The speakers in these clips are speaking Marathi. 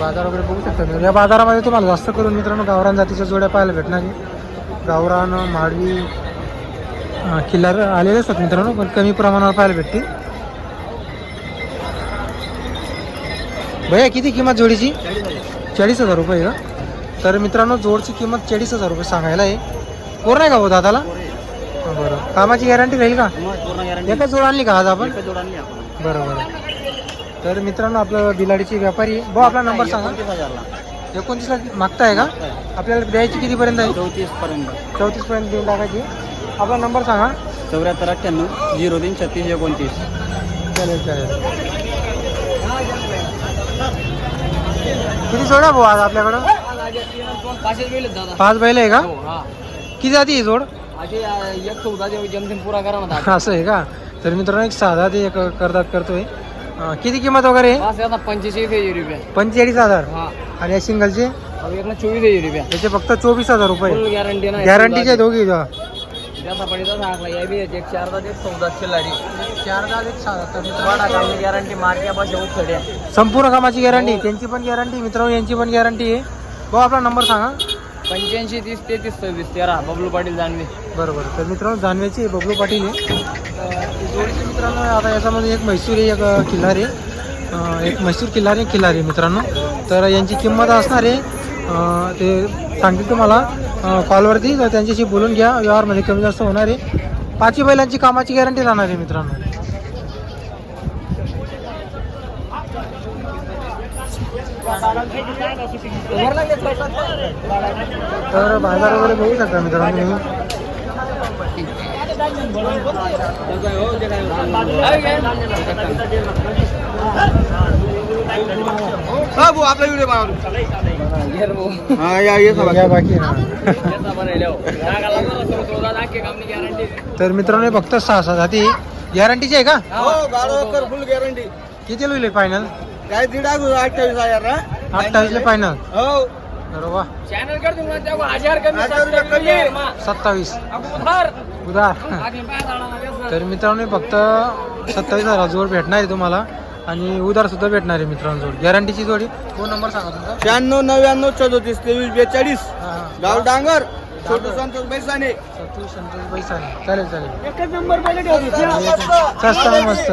बाजार वगैरे बघू शकता. या बाजारामध्ये तुम्हाला जास्त करून मित्रांनो गावरान जातीच्या जोड्या पाहायला भेटणार आहे. गावरान माडवी किल्लार आलेले असतात मित्रांनो पण कमी प्रमाणावर पाहायला भेटतील. भैया किती किंमत जोडीची? चाळीस हजार रुपये का? तर मित्रांनो जोडची किंमत चाळीस हजार रुपये सांगायला आहे. कोण आहे का हो दादाला? बरं. कामाची गॅरंटी राहील का? एकच जोड आणली का आज आपण. बरं बरं. तर मित्रांनो आपलं बिलाडीची व्यापारी आहे भाऊ आपला नंबर सांगा. एकोणतीसला मागताय का? आपल्याला द्यायची कितीपर्यंत आहे? चौतीस पर्यंत. चौतीसपर्यंत देऊन टाकायची. आपला नंबर सांगा. चौऱ्याहत्तर अठ्ठ्याण्णव झिरो तीन छत्तीस एकोणतीस. चालेल चालेल. किती जोड्या भाऊ आज आपल्याकडं? पाच बैल आहे का? किती जाती ही जोड? एक चौदा जमतेम पुरा करा ना असं आहे का? तर मित्रांनो एक साधा ते एक करतात करतोय. किती किंमत वगैरे? पाच आता पंचेचाळीस हजार रुपये. पंचेचाळीस हजार? हा. आणि या सिंगलचे? एक ना चोवीस हजार रुपये. त्याचे फक्त चोवीस हजार रुपये. फुल गॅरंटी ना गॅरंटीचे दोघी त्याचा पडीचा सांगला या बी एक चारदा ते चौदा चिल्लारी चार वाडा कामची गॅरंटी मार्क्या संपूर्ण कामाची गॅरंटी त्यांची पण गॅरंटी मित्रांनो यांची पण गॅरंटी आहे भाऊ आपला नंबर सांगा. पंच्याऐंशी तीस तेहतीस सव्वीस तेरा बबलू पाटील जाणवे बरोबर. तर मित्रांनो जानवेची बबलू पाटील आहे. अं, जोडीचे मित्रांनो आता याच्यामध्ये एक म्हैसूर आहे. एक किल्लार एक म्हैसूर किल्लार एक खिल्लार आहे मित्रांनो. तर यांची किंमत असणार आहे अं, ते सांगतील तुम्हाला. कॉलवरती तर त्यांच्याशी बोलून घ्या. व्यवहारमध्ये कमी जास्त होणार आहे. पाचही बैलांची कामाची गॅरंटी राहणार आहे मित्रांनो. तर बाजार वगैरे बघू शकता मित्रांनो तुम्ही. आपला व्हिडिओ या बाकी. तर मित्रांनो हे फक्त सहा सहा जाती. गॅरंटीची आहे का? फुल गॅरंटी किती होईल फायनल काय दीड अठ्ठावीस हजार ना अठ्ठावीसला फायनल हो. बरोबर चॅनल कर तुम्हाला त्या हजार कमी सत्तावीस. उदार तर मित्रांनो हे फक्त सत्तावीस हजार जोड भेटणार आहे तुम्हाला. आणि उदार सुद्धा भेटणार आहे मित्रांनो जोड गॅरंटीची जोडी. फोन नंबर सांगा तुमचा. शहाण्णव नव्याण्णव चौतीस तेवीस बेचाळीस. हा, हा. गाव डांगर. छोटू संतोष बैसाने. सत्तावीस संतोष चालेल चालेल. एकच नंबर पहिले स्वस्त आणि मस्त.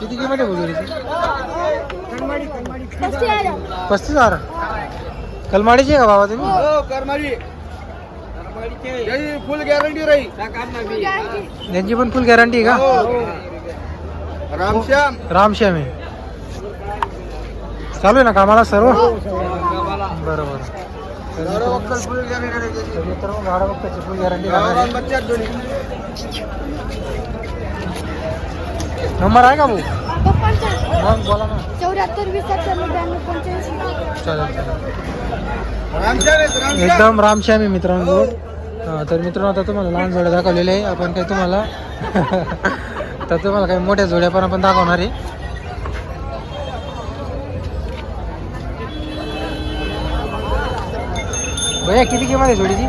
किती किंमत आहे जोडीची पस्तीस हजार. कलमाडीची आहे का बाबा तुम्ही? हो फुल गॅरंटी राहील. यांची पण फुल गॅरंटी आहे का? रामश्याम रामश्याम आहे. चालू आहे ना कामाला सर्व? बरोबर फुल गॅरंटी मित्रांनो गाडा बघताची फुल गॅरंटी बच्चा दोन्ही नंबर आहे का भाऊ? मग बोला ना. चौऱ्याहत्तर वीस ब्याण्णव. एकदम रामश्याम आहे मित्रांनो. हा, तर मित्रांनो आता तुम्हाला लहान जोड्या दाखवलेल्या आहे. आपण काही तुम्हाला तर तुम्हाला काही मोठ्या जोड्या पण आपण दाखवणार आहे. भैया किती किंमत आहे जोडीची?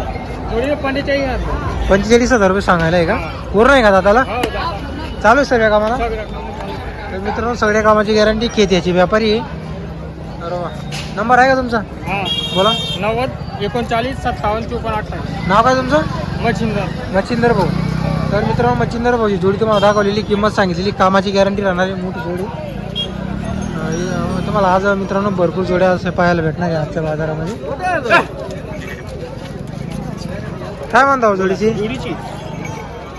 जोडीला पंचेचाळीस हजार. पंचेचाळीस हजार रुपये सांगायला आहे का? पूर्ण आहे का दादाला हो. चालू आहे सगळ्या कामाला. तर मित्रांनो सगळ्या कामाची गॅरंटी खेत्याची व्यापारी. आहे बरोबर नंबर आहे का तुमचा? हा. बोला. नव्वद एकोणचाळीस सत्तावन्न चोपन्न अठ्ठावीस. नाव काय तुमचं? मच्छिंदर. मच्छिंदर भाऊ. तर मित्रांनो मच्छिंदर भाऊची जोडी तुम्हाला दाखवलेली किंमत सांगितलेली कामाची गॅरंटी राहणार आहे मोठी जोडी. तुम्हाला आज मित्रांनो भरपूर जोड्या असे पाहायला भेटणार आहे आजच्या बाजारामध्ये. काय म्हणता हो जोडीची? जोडीची.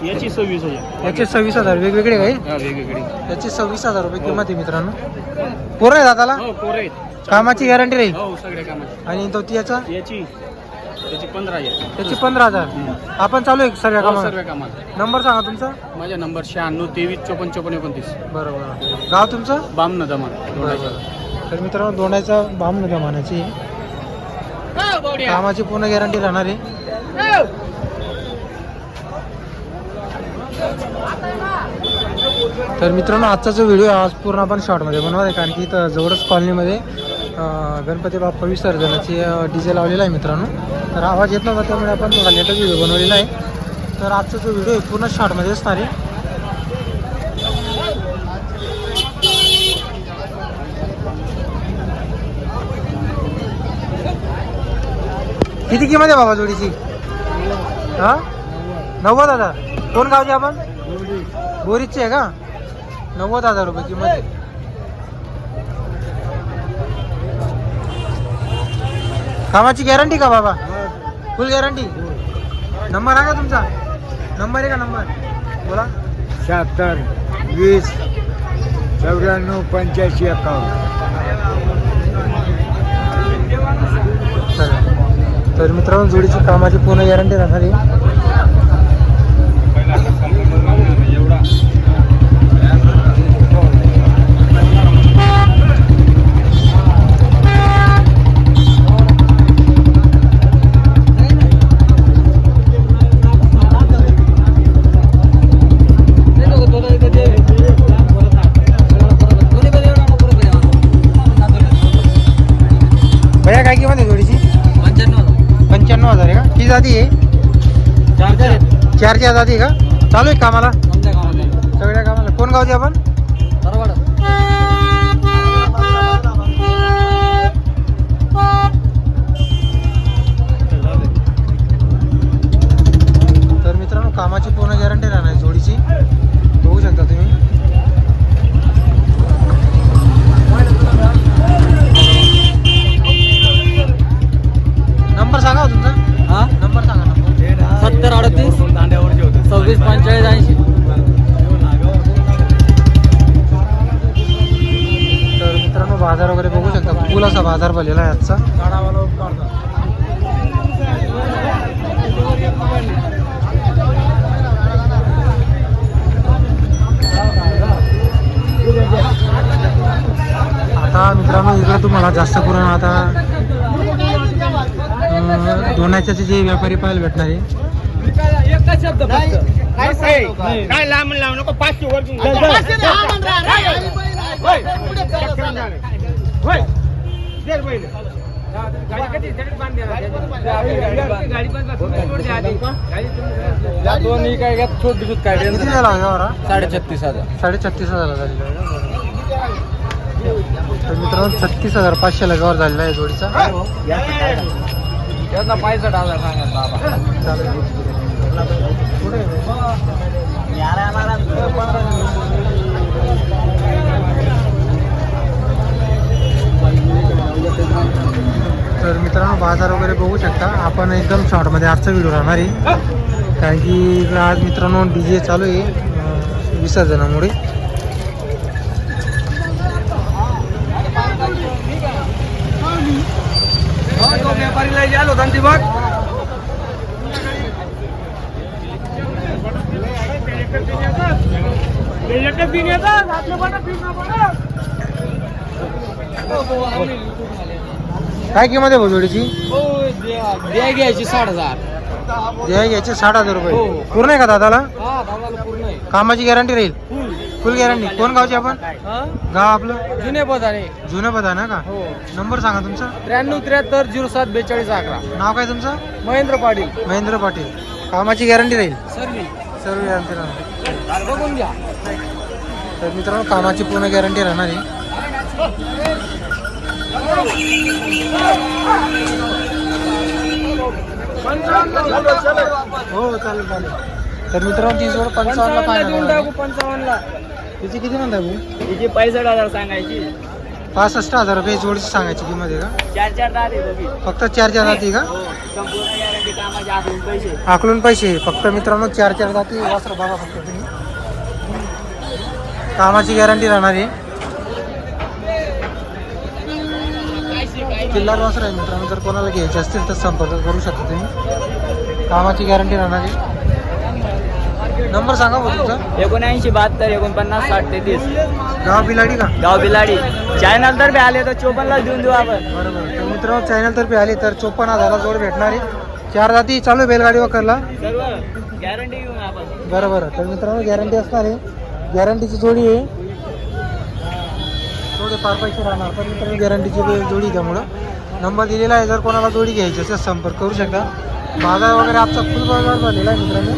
याची सव्वीस हजार. याचे सव्वीस हजार. वेगवेगळे काही? हा वेगवेगळी. याची सव्वीस हजार रुपये किंमत आहे मित्रांनो. पूर्ण आहे दादाला? हो पोरे कामाची गॅरंटी राहील? हो सगळ्या कामाची. आणि तो याचा? याची. त्याची पंधरा हजार. त्याची पंधरा हजार. आपण चालू आहे सगळ्या हो, कामा सर्व कामात नंबर सांगा तुमचा. माझा नंबर शहाण्णव तेवीस चोपन्न चोपन्न एकोणतीस. बरोबर. गाव तुमचं? बामन दमा तर मित्रांनो दोंडायचा बाम जमान्याची कामाची पूर्ण गॅरंटी राहणार आहे. तर मित्रांनो आजचा जो व्हिडिओ आज पूर्ण आपण शॉर्टमध्ये बनवणार आहे कारण की इथं जवळच कॉलनीमध्ये गणपती बाप्पा विसर्जनाचे डी जे लावलेला आहे मित्रांनो. तर आवाज येत नव्हता त्यामुळे आपण थोडा लेटच व्हिडिओ बनवलेला आहे. तर आजचा जो व्हिडिओ आहे पूर्ण शॉर्टमध्ये असणार आहे. किती किंमत आहे बाबा जोडीची? हां? नव्वद हजार. कोण गावची आपण? बोरीची आहे का? नव्वद हजार रुपये किंमत आहे. कामाची गॅरंटी का बाबा? फुल गॅरंटी? नंबर आहे का तुमचा? नंबर आहे का नंबर? बोला. शहात्तर वीस चौऱ्याण्णव पंच्याऐंशी एकावन्न. तर मित्रांनो जोडीची कामाची पूर्ण गॅरंटी राहणार आहे आहे का? चालू आहे कामाला? सगळ्या कामाला. कोण गावचे आपण? बाजार भरलेला आहे आजचा आता मित्रांनो इकडे तुम्हाला जास्त करून आता अं, जे व्यापारी पाहायला भेटणार आहे काय लांब लावू नको पाचशे वर दोन्ही काय घ्या छोट दिसत काय किती झाला व्यवहार साडे छत्तीस हजार साडे छत्तीस हजार झालेला तर मित्रांनो छत्तीस हजार पाचशेला व्यवहार झालेला आहे जोडीचा. त्यांना बाबा. चालेल. तर मित्रांनो बाजार वगैरे बघू शकता. आपण एकदम शॉर्टमध्ये आजचा व्हिडिओ राहणार आहे. कारण की इकडं आज मित्रांनो डी जे चालू आहे विसर्जनामुळे. व्यापारीला होता बघ काय किंमत आहे भाऊ जोडीची? द्या घ्यायची साठ हजार. द्या घ्यायचे साठ हजार रुपये. हो. पूर्ण आहे का दादाला? हा दादाला पूर्ण आहे. कामाची गॅरंटी राहील? फुल. Full guarantee. कोण गावचे आपण? हा? गाव आपलं? जुने बदाने जुनं पदा ना का? हो. नंबर सांगा तुमचा. त्र्याण्णव त्र्याहत्तर झिरो सात बेचाळीस अकरा. नाव काय तुमचं? महेंद्र पाटील. महेंद्र पाटील. कामाची गॅरंटी राहील? सर्वी. सर्व गॅरंटी राहणार. बघून घ्या. तर मित्रांनो कामाची पूर्ण गॅरंटी राहणार आहे. हो चालेल चालेल. तर मित्रांनो ती जोड पंचावन्नला देऊन टाकू पंचावन्नला. तिची किती म्हणता भाऊ? तिची पैसठ हजार सांगायची. पासष्ट हजार रुपये जोडीची सांगायची किंमत आहे का? चार चार दहा दे दोघी. फक्त चार चार जाती का? संपूर्ण गॅरंटी कामाची आखून पैसे. आकलून पैसे. फक्त मित्रांनो चार चार जाती वासर बघा फक्त तुम्ही. कामाची गॅरंटी राहणार आहे. किल्लार वासर आहे मित्रांनो. जर कोणाला घ्यायचे असतील तर संपर्क करू शकता तुम्ही. कामाची गॅरंटी राहणार आहे. नंबर सांगा भाऊ तुमचा. एकोणऐंशी बहात्तर एकोणपन्नास साठ तेहतीस. गाव बिलाडी का? गाव बिलाडी. चॅनल तर्फे आले तर चोपन्नला देऊन देऊ आपण. बरोबर. तर मित्रांनो चॅनलतर्फे आले तर चोपन्न हजारला जोड भेटणार आहे. चार जाती चालू बैलगाडी सर्व गॅरंटी घेऊन आपण. बरं बरं तर मित्रांनो गॅरंटी असणार आहे. गॅरंटीची जोडी आहे. फार पैसे राहणार. पण मित्रांनो गॅरंटीची जोडी त्यामुळं. नंबर दिलेला आहे जर कोणाला जोडी घ्यायची असेल संपर्क करू शकता. बाजार वगैरे आजचा फुल बाजार झालेला आहे मित्रांनो.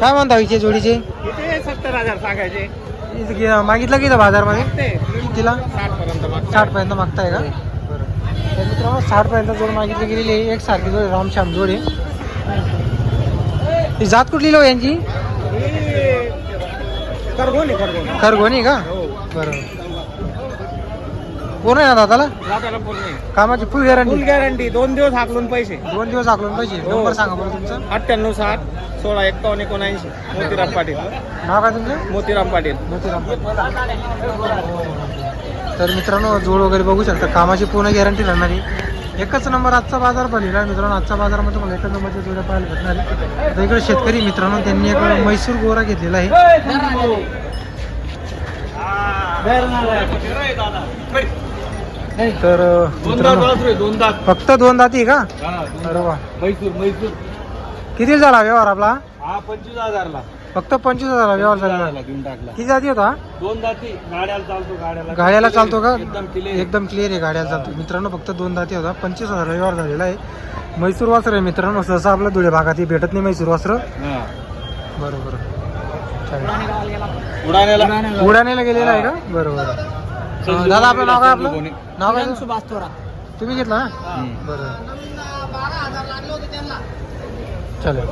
काय म्हणता हिचे जोडीचे? सत्तर हजार सांगायचे. इथे मागितलं की इथं बाजारमध्ये? कितीला? साठ पर्यंत साठ पर्यंत मागताय का? बरं तर मित्रांनो साठ पर्यंत जोड मागितली गेलेली एक सारखी जोड रामश्याम जोड आहे. ही जात कुठली लो यांची? खरगोणी का? हो. बरोबर कोण आहे ना दादाला? कामाची फुल फुल गॅरंटी गॅरंटी दोन दिवस हाकलून पैसे. दोन दिवस आकलून पाहिजे हो. नंबर सांगा बरं तुमचं. अठ्ठ्याण्णव साठ सोळा एक्कावन्न एकोणऐंशी. मोतीराम पाटील. नाव काय तुमचं? मोतीराम पाटील. मोतीराम तर मित्रांनो जोड वगैरे बघू शकता. कामाची पूर्ण गॅरंटी राहणार आहे. एकच नंबर आजचा बाजार बनलेला आहे. मित्रांनो आजच्या बाजारामध्ये तुम्हाला एकच नंबरच्या जोड्या पाहायला भेटणार आहे आता इकडे शेतकरी मित्रांनो त्यांनी एक म्हैसूर गोरा घेतलेला आहे. तर फक्त दोन दाती का? मैसूर मैसूर. किती झाला व्यवहार आपला? हा पंचवीस हजारला. फक्त पंचवीस हजार व्यवहार झाला. किती जाती होता? दोन दाती. गाड्याला चालतो गाड्याला. गाड्याला चालतो का? एकदम क्लिअर आहे. गाड्याला चालतो. मित्रांनो फक्त दोन दाती होता. पंचवीस हजार व्यवहार झालेला आहे. म्हैसूर वस्त्र आहे मित्रांनो. सहसा आपल्या धुळे भागात भेटत नाही म्हैसूर वस्त्र बरोबर उडाण्याला. उडाण्याला गेलेला आहे का? बरोबर. दादा आपलं नाव काय आपलं? नाव काय सुभाष थोरा तुम्ही घेतला? ना बरोबर चालेल.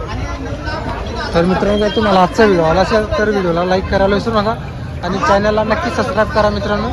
तर मित्रांनो जर तुम्हाला आजचा व्हिडिओ आला असेल तर व्हिडिओला लाईक करायला विसरू नका. आणि चॅनलला नक्की सबस्क्राईब करा मित्रांनो.